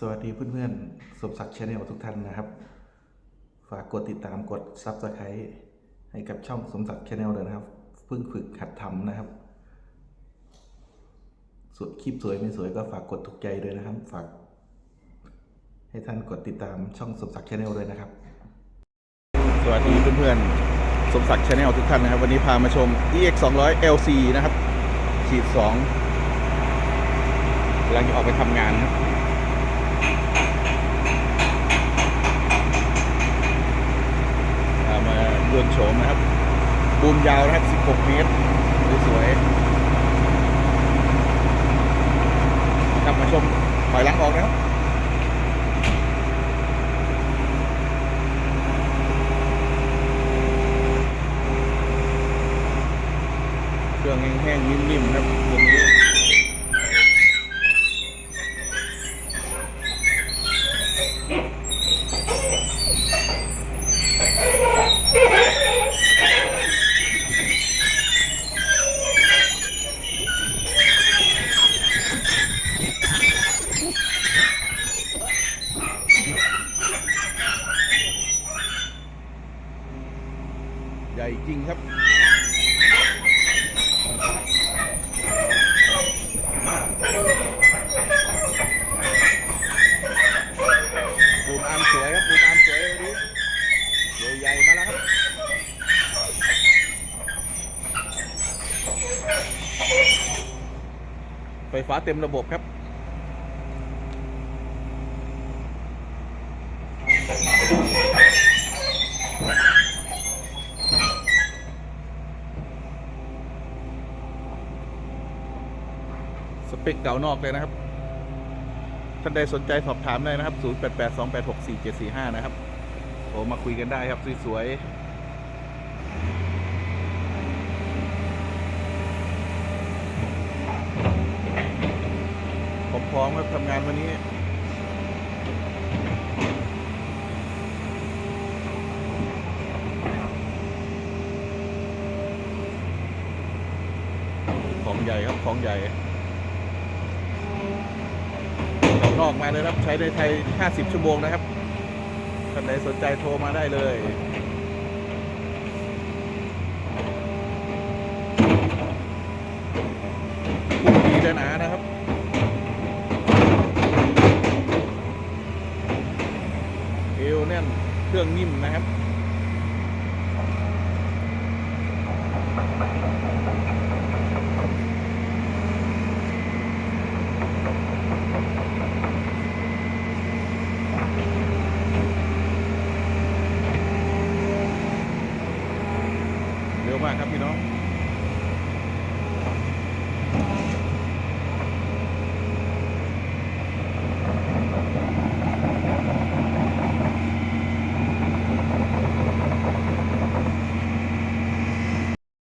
สวัสดีเพื่อนๆ สมศักดิ์ชาแนลทุกท่านนะครับ ฝากกดติดตามกดซับสไครต์ให้กับช่องสมศักดิ์ชาแนลเลยนะครับ เพิ่งฝึกหัดทำนะครับสวยคลิปสวยไม่สวยก็ฝากกดถูกใจด้วยนะครับ ฝาก ให้ท่านกดติดตามช่องสมศักดิ์ชาแนลด้วยนะครับ สวัสดีเพื่อนๆ สมศักดิ์ชาแนลทุกท่านนะครับ วันนี้พามาชม EX 200 LC นะครับขีด2กำลังจะออกไปทำงานครับ เอามาดวนโฉมนะครับ บูมยาวนะครับ 16 เมตร สวยๆกลับมาชมถอยหลังออกนะครับเครื่องแห้งๆนิ่มๆครับตรงนี้ ญ่จริงครับปูมอามสวยครับปูมอามสวยวันนี้ใหญ่ๆมาแล้วครับไฟฟ้าเต็มระบบครับ สเปคเก่านอกเลยนะครับ ท่านใดสนใจสอบถามได้นะครับ 0882864745 นะครับโทรมาคุยกันได้ครับ สวยๆ ผมพร้อมครับทำงานวันนี้ของใหญ่ครับ ของใหญ่ ออก นอกมาเลยครับ ใช้ในไทย 50 ชั่วโมงนะครับท่านใดสนใจโทรมาได้เลยพุ่งดีหนานะครับเอวแน่นเครื่องนิ่มนะครับ มากครับพี่น้อง